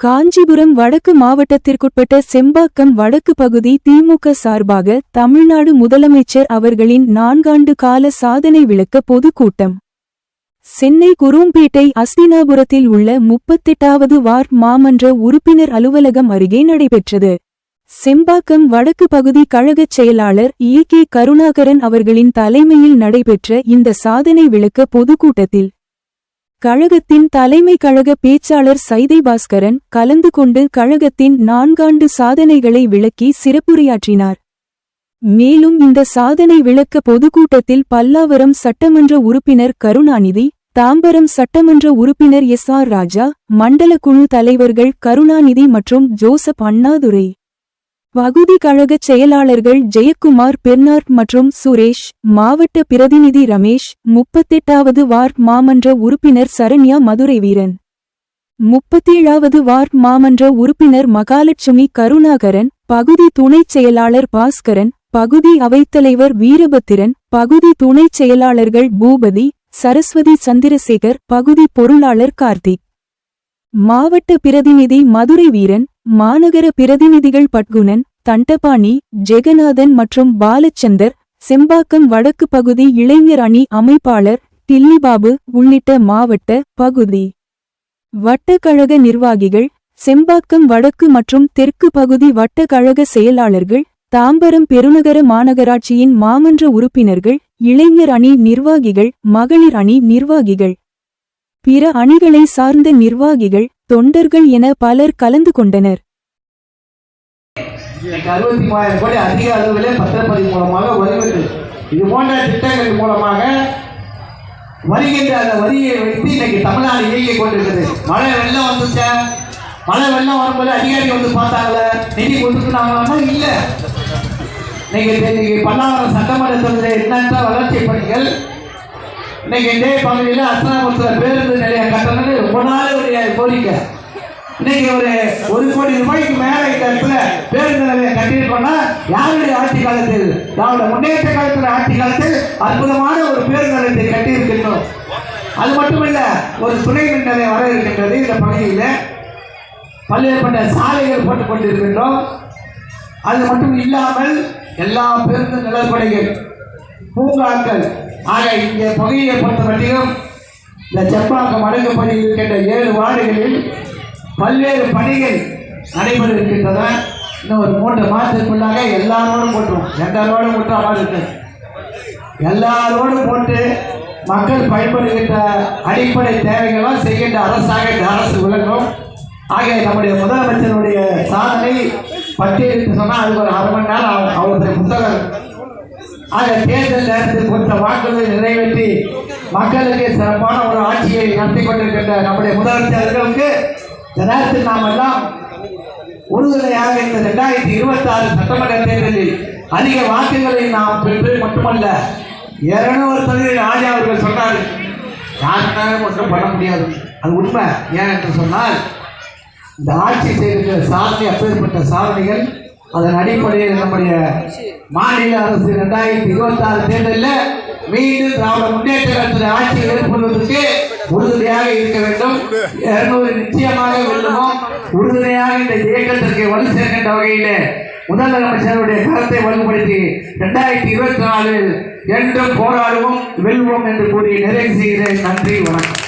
காஞ்சிபுரம் வடக்கு மாவட்டத்திற்குட்பட்ட செம்பாக்கம் வடக்கு பகுதி திமுக சார்பாக தமிழ்நாடு முதலமைச்சர் அவர்களின் நான்காண்டு கால சாதனை விளக்க பொதுக்கூட்டம். சென்னை குரும்பேட்டை அஸ்தினாபுரத்தில் உள்ள முப்பத்தெட்டாவது வார்ட் மாமன்ற உறுப்பினர் அலுவலகம் அருகே நடைபெற்றது. செம்பாக்கம் வடக்கு பகுதி கழகச் செயலாளர் இ கே கருணாகரன் அவர்களின் தலைமையில் நடைபெற்ற இந்த சாதனை விளக்க பொதுக்கூட்டத்தில் கழகத்தின் தலைமை கழக பேச்சாளர் சைதை பாஸ்கரன் கலந்து கொண்டு கழகத்தின் நான்காண்டு சாதனைகளை விளக்கி சிறப்புரையாற்றினார். மேலும் இந்த சாதனை விளக்க பொதுக்கூட்டத்தில் பல்லாவரம் சட்டமன்ற உறுப்பினர் கருணாநிதி தாம்பரம் சட்டமன்ற உறுப்பினர் எஸ் ஆர் ராஜா மண்டல குழு தலைவர்கள் கருணாநிதி மற்றும் ஜோசப் அண்ணாதுரை. பகுதி கழகச் செயலாளர்கள் ஜெயக்குமார் பெர்னார்ட் மற்றும் சுரேஷ் மாவட்ட பிரதிநிதி ரமேஷ் முப்பத்தெட்டாவது வார்ட் மாமன்ற உறுப்பினர் சரண்யா மதுரை வீரன் முப்பத்தேழாவது வார்ட் மாமன்ற உறுப்பினர் மகாலட்சுமி கருணாகரன் பகுதி துணைச் செயலாளர் பாஸ்கரன் பகுதி அவைத்தலைவர் வீரபத்திரன் பகுதி துணைச் செயலாளர்கள் பூபதி சரஸ்வதி சந்திரசேகர் பகுதி பொருளாளர் கார்த்திக். மாவட்ட பிரதிநிதி மதுரை வீரன் மாநகர பிரதிநிதிகள் பட்குணன் தண்டபாணி ஜெகநாதன் மற்றும் பாலச்சந்தர் செம்பாக்கம் வடக்கு பகுதி இளைஞர் அணி அமைப்பாளர் டில்லிபாபு உள்ளிட்ட மாவட்ட பகுதி. வட்டக்கழக நிர்வாகிகள் செம்பாக்கம் வடக்கு மற்றும் தெற்கு பகுதி வட்டக்கழக செயலாளர்கள் தாம்பரம் பெருநகர மாநகராட்சியின் மாமன்ற உறுப்பினர்கள் இளைஞர் அணி நிர்வாகிகள் மகளிர் அணி நிர்வாகிகள். பிற அணிகளை சார்ந்த நிர்வாகிகள் தொண்டர்கள் என பலர் கலந்து கொண்டனர். அறுபத்தி மூவாயிரம் கோடி அதிக அளவில் பத்திரப்பதிவு மூலமாக வருகிறது இது போன்ற திட்டங்கள் மூலமாக வருகின்ற அந்த வரியை வைத்து இன்னைக்கு தமிழ்நாடு இயங்கிக் கொண்டிருக்குது. மழை வெள்ளம் வந்துச்ச? மழை வெள்ளம் வரும்போது அதிகாரி வந்து பார்த்தாங்களே? நிதி கொடுத்துட்டாங்களா இல்லை. இன்னைக்கு இன்னைக்கு பல்லாவரம் சட்டமன்ற தொகுதியில் எண்ணற்ற வளர்ச்சி பணிகள் இன்னைக்கு இதே பகுதியில் அஸ்தாபுரத்தில் பேருந்து நிலைய கட்டணும்னு ரொம்ப நாளுடைய கோரிக்கை. இன்னைக்கு ஒரு ஒரு கோடி ரூபாய்க்கு மேலே இந்த இடத்துல பேருந்து நிலையம் கட்டியிருக்கோம்னா யாருடைய ஆட்சி காலத்தில்? நம்மளோட முன்னேற்ற காலத்தில் ஆட்சி காலத்தில் அற்புதமான ஒரு பேருந்து நிலையத்தை கட்டியிருக்கின்றோம். அது மட்டும் இல்லை ஒரு துணை மின் நிலையம் வர இருக்கின்றது இந்த பகுதியில். பல்வேறுபட்ட சாலைகள் போட்டுக் கொண்டிருக்கின்றோம். அது மட்டும் இல்லாமல் எல்லா பேருந்து நிலப்படைகள் பூங்காக்கள் ஆக இந்த பகுதியை பொறுத்த மட்டிலும் இந்த செப்பாக்கம் அடங்கு பணியில் இருக்கின்ற ஏழு வார்டுகளில் பல்வேறு பணிகள் நடைபெற இருக்கின்றன இன்னும் ஒரு மூன்று மாதத்துக்குள்ளாக எல்லாரோடும் போட்டுரும். எல்லாரோடும் போட்டுற மாதிரி இருக்கு. எல்லாரோடும் போட்டு மக்கள் பயன்படுகின்ற அடிப்படை தேவைகளாம் செய்கின்ற அரசாக இந்த அரசு விளங்கும். ஆகிய நம்முடைய முதலமைச்சருடைய சாதனை பட்டியலிட்டு சொன்னால் அதுக்கு ஒரு அரை மணி நேரம் அவருடைய புத்தகம் ஆக தேர்தல் நேரத்தில் கொடுத்த வாக்குகளை நிறைவேற்றி மக்களுக்கு சிறப்பான ஒரு ஆட்சியை நடத்தி கொண்டிருக்கின்ற நம்முடைய முதலமைச்சர்களுக்கு நேரத்தில் நாம் எல்லாம் உறுதுணையாக இந்த ரெண்டாயிரத்தி இருபத்தி ஆறு சட்டமன்ற தேர்தலில் அதிக வாக்குகளை நாம் பெற்று மட்டுமல்ல இருநூறு சதவீதம் ராஜா அவர்கள் சொன்னார் யாருக்காக ஒன்றும் பண்ண முடியாது. அது உண்மை. ஏன் என்று சொன்னால் இந்த ஆட்சி செய்திருக்கிற சாதனை அப்பேற்பட்ட சாதனைகள் அதன் அடிப்படையில் நம்முடைய மாநில அரசு ரெண்டாயிரத்தி இருபத்தி ஆறு தேர்தலில் மீண்டும் திராவிட முன்னேற்ற கழகத்தில் ஆட்சி ஏற்படுவதற்கு உறுதுணையாக இருக்க வேண்டும். இருநூறு நிச்சயமாக வெல்லுவோம் உறுதுணையாக இந்த இயக்கத்திற்கு வலு சேர்க்கின்ற வகையிலே முதலமைச்சருடைய கருத்தை வலுப்படுத்தி ரெண்டாயிரத்தி இருபத்தி நாலில் என்றும் போராடுவோம் வெல்வோம் என்று கூறி நிறைவு செய்கிறேன். நன்றி வணக்கம்.